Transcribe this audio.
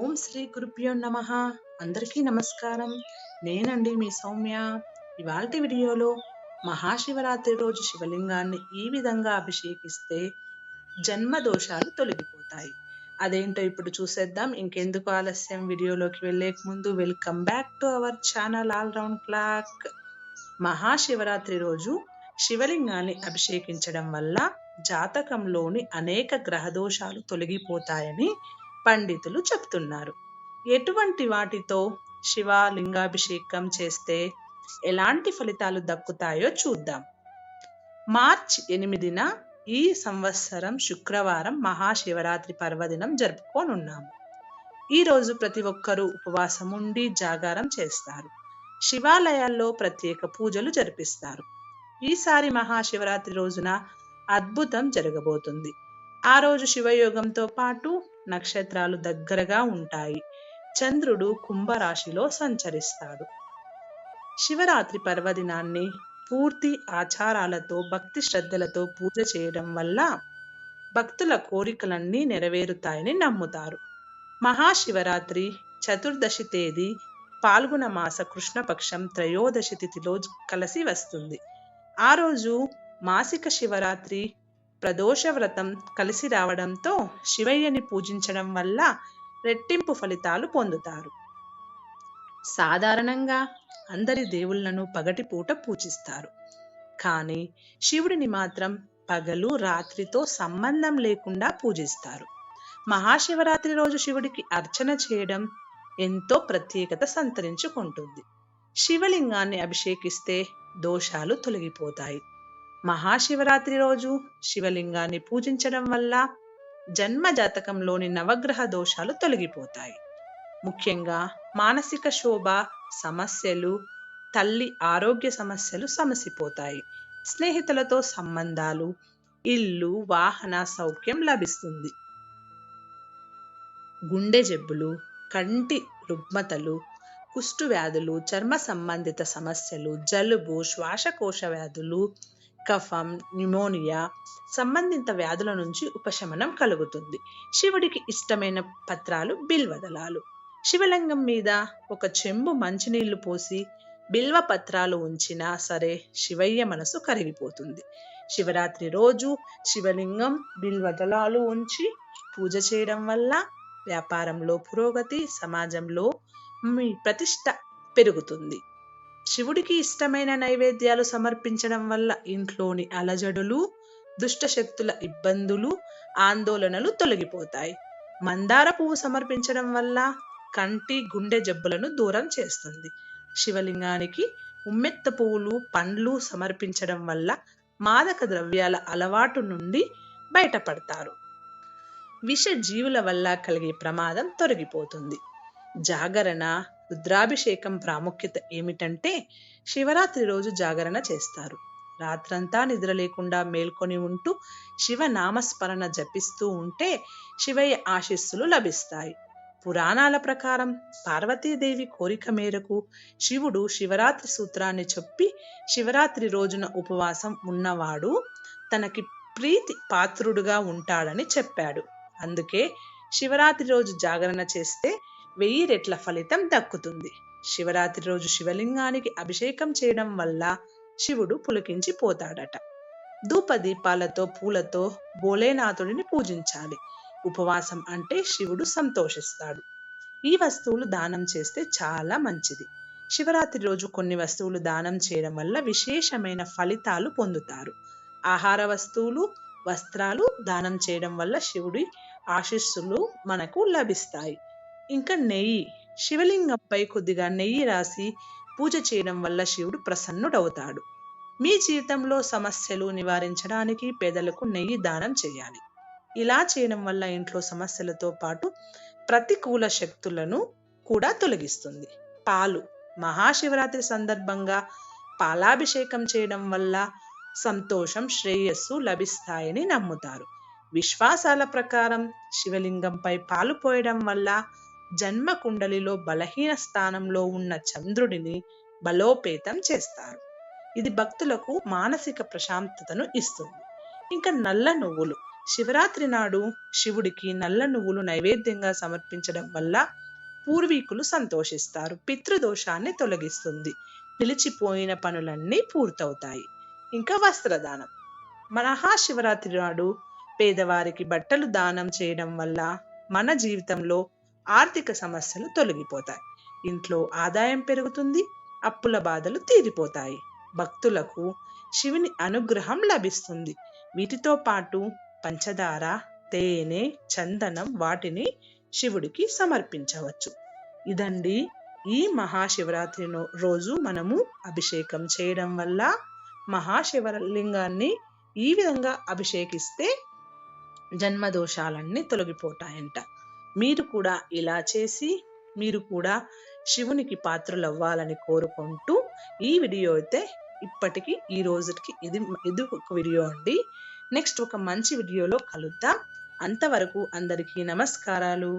ఓం శ్రీ గురుభ్యో నమ. అందరికీ నమస్కారం. నేనండి మీ సౌమ్య. ఇవాళ వీడియోలో మహాశివరాత్రి రోజు శివలింగాన్ని ఈ విధంగా అభిషేకిస్తే జన్మ దోషాలు తొలగిపోతాయి. అదేంటో ఇప్పుడు చూసేద్దాం. ఇంకెందుకు ఆలస్యం? వీడియోలోకి వెళ్ళే ముందు welcome back to our channel all round clock. Mahashivratri రోజు శివలింగాన్ని అభిషేకించడం వల్ల జాతకంలోని అనేక గ్రహ దోషాలు తొలగిపోతాయని పండితులు చెప్తున్నారు. ఎటువంటి వాటితో శివలింగాభిషేకం చేస్తే ఎలాంటి ఫలితాలు దక్కుతాయో చూద్దాం. మార్చ్ ఎనిమిదిన ఈ సంవత్సరం శుక్రవారం మహాశివరాత్రి పర్వదినం జరుపుకోనున్నాము. ఈరోజు ప్రతి ఒక్కరూ ఉపవాసం ఉండి జాగారం చేస్తారు. శివాలయాల్లో ప్రత్యేక పూజలు జరిపిస్తారు. ఈసారి మహాశివరాత్రి రోజున అద్భుతం జరగబోతుంది. ఆ రోజు శివయోగంతో పాటు నక్షత్రాలు దగ్గరగా ఉంటాయి. చంద్రుడు కుంభరాశిలో సంచరిస్తాడు. శివరాత్రి పర్వదినాన్ని పూర్తి ఆచారాలతో భక్తి శ్రద్ధలతో పూజ చేయడం వల్ల భక్తుల కోరికలన్నీ నెరవేరుతాయని నమ్ముతారు. మహాశివరాత్రి చతుర్దశి తేదీ పాల్గొన మాస కృష్ణపక్షం త్రయోదశి తిథిలో కలిసి వస్తుంది. ఆ రోజు మాసిక శివరాత్రి ప్రదోష వ్రతం కలిసి రావడంతో శివయ్యని పూజించడం వల్ల రెట్టింపు ఫలితాలు పొందుతారు. సాధారణంగా అందరి దేవుళ్ళను పగటిపూట పూజిస్తారు. కానీ శివుడిని మాత్రం పగలు రాత్రితో సంబంధం లేకుండా పూజిస్తారు. మహాశివరాత్రి రోజు శివుడికి అర్చన చేయడం ఎంతో ప్రత్యేకత సంతరించుకుంటుంది. శివలింగాన్ని అభిషేకిస్తే దోషాలు తొలగిపోతాయి. మహాశివరాత్రి రోజు శివలింగాన్ని పూజించడం వల్ల జన్మ జాతకంలోని నవగ్రహ దోషాలు తొలగిపోతాయి. ముఖ్యంగా మానసిక శోభ సమస్యలు తల్లి ఆరోగ్య సమస్యలు సమసిపోతాయి. స్నేహితులతో సంబంధాలు ఇల్లు వాహన సౌఖ్యం లభిస్తుంది. గుండె జబ్బులు కంటి రుగ్మతలు కుష్టు వ్యాధులు చర్మ సంబంధిత సమస్యలు జలుబు శ్వాసకోశ వ్యాధులు కఫం న్యూమోనియా సంబంధిత వ్యాధుల నుంచి ఉపశమనం కలుగుతుంది. శివుడికి ఇష్టమైన పత్రాలు బిల్వదలాలు శివలింగం మీద ఒక చెంబు మంచినీళ్ళు పోసి బిల్వ పత్రాలు ఉంచినా సరే శివయ్య మనసు కరిగిపోతుంది. శివరాత్రి రోజు శివలింగం బిల్వదలాలు ఉంచి పూజ చేయడం వల్ల వ్యాపారంలో పురోగతి సమాజంలో మీ ప్రతిష్ట పెరుగుతుంది. శివుడికి ఇష్టమైన నైవేద్యాలు సమర్పించడం వల్ల ఇంట్లోని అలజడులు దుష్టశక్తుల ఇబ్బందులు ఆందోళనలు తొలగిపోతాయి. మందార పువ్వు సమర్పించడం వల్ల కంటి గుండె జబ్బులను దూరం చేస్తుంది. శివలింగానికి ఉమ్మెత్త పువ్వులు పండ్లు సమర్పించడం వల్ల మాదక ద్రవ్యాల అలవాటు నుండి బయటపడతారు. విష జీవుల వల్ల కలిగే ప్రమాదం తొలగిపోతుంది. జాగరణ రుద్రాభిషేకం ప్రాముఖ్యత ఏమిటంటే శివరాత్రి రోజు జాగరణ చేస్తారు. రాత్రంతా నిద్ర లేకుండా మేల్కొని ఉంటూ శివ నామస్మరణ జపిస్తూ ఉంటే శివయ్య ఆశీస్సులు లభిస్తాయి. పురాణాల ప్రకారం పార్వతీదేవి కోరిక మేరకు శివుడు శివరాత్రి సూత్రాన్ని చెప్పి శివరాత్రి రోజున ఉపవాసం ఉన్నవాడు తనకి ప్రీతి పాత్రుడుగా ఉంటాడని చెప్పాడు. అందుకే శివరాత్రి రోజు జాగరణ చేస్తే వెయ్యి రెట్ల ఫలితం దక్కుతుంది. శివరాత్రి రోజు శివలింగానికి అభిషేకం చేయడం వల్ల శివుడు పులికించి పోతాడట. ధూపదీపాలతో పూలతో భోలేనాథుడిని పూజించాలి. ఉపవాసం అంటే శివుడు సంతోషిస్తాడు. ఈ వస్తువులు దానం చేస్తే చాలా మంచిది. శివరాత్రి రోజు కొన్ని వస్తువులు దానం చేయడం వల్ల విశేషమైన ఫలితాలు పొందుతారు. ఆహార వస్తువులు వస్త్రాలు దానం చేయడం వల్ల శివుడి ఆశీస్సులు మనకు లభిస్తాయి. ఇంకా నెయ్యి. శివలింగంపై కొద్దిగా నెయ్యి రాసి పూజ చేయడం వల్ల శివుడు ప్రసన్నుడవుతాడు. మీ జీవితంలో సమస్యలు నివారించడానికి పేదలకు నెయ్యి దానం చేయాలి. ఇలా చేయడం వల్ల ఇంట్లో సమస్యలతో పాటు ప్రతికూల శక్తులను కూడా తొలగిస్తుంది. పాలు. మహాశివరాత్రి సందర్భంగా పాలాభిషేకం చేయడం వల్ల సంతోషం శ్రేయస్సు లభిస్తాయని నమ్ముతారు. విశ్వాసాల ప్రకారం శివలింగంపై పాలు పోయడం వల్ల జన్మ కుండలిలో బలహీన స్థానంలో ఉన్న చంద్రుడిని బలోపేతం చేస్తారు. ఇది భక్తులకు మానసిక ప్రశాంతతను ఇస్తుంది. ఇంకా నల్ల నువ్వులు. శివరాత్రి నాడు శివుడికి నల్ల నువ్వులు నైవేద్యంగా సమర్పించడం వల్ల పూర్వీకులు సంతోషిస్తారు. పితృదోషాన్ని తొలగిస్తుంది. నిలిచిపోయిన పనులన్నీ పూర్తవుతాయి. ఇంకా వస్త్రదానం. మహాశివరాత్రి నాడు పేదవారికి బట్టలు దానం చేయడం వల్ల మన జీవితంలో ఆర్థిక సమస్యలు తొలగిపోతాయి. ఇంట్లో ఆదాయం పెరుగుతుంది అప్పుల బాధలు తీరిపోతాయి. భక్తులకు శివుని అనుగ్రహం లభిస్తుంది. వీటితో పాటు పంచదార తేనె చందనం వాటిని శివుడికి సమర్పించవచ్చు. ఇదండి ఈ మహాశివరాత్రి రోజు మనము అభిషేకం చేయడం వల్ల మహాశివలింగాన్ని ఈ విధంగా అభిషేకిస్తే జన్మదోషాలన్నీ తొలగిపోతాయంట. మీరు కూడా ఇలా చేసి మీరు కూడా శివునికి పాత్రలు అవ్వాలని కోరుకుంటూ ఈ వీడియో అయితే ఇప్పటికి ఈ రోజుకి ఇది ఇది ఒక వీడియో అండి. నెక్స్ట్ ఒక మంచి వీడియోలో కలుద్దాం. అంతవరకు అందరికీ నమస్కారాలు.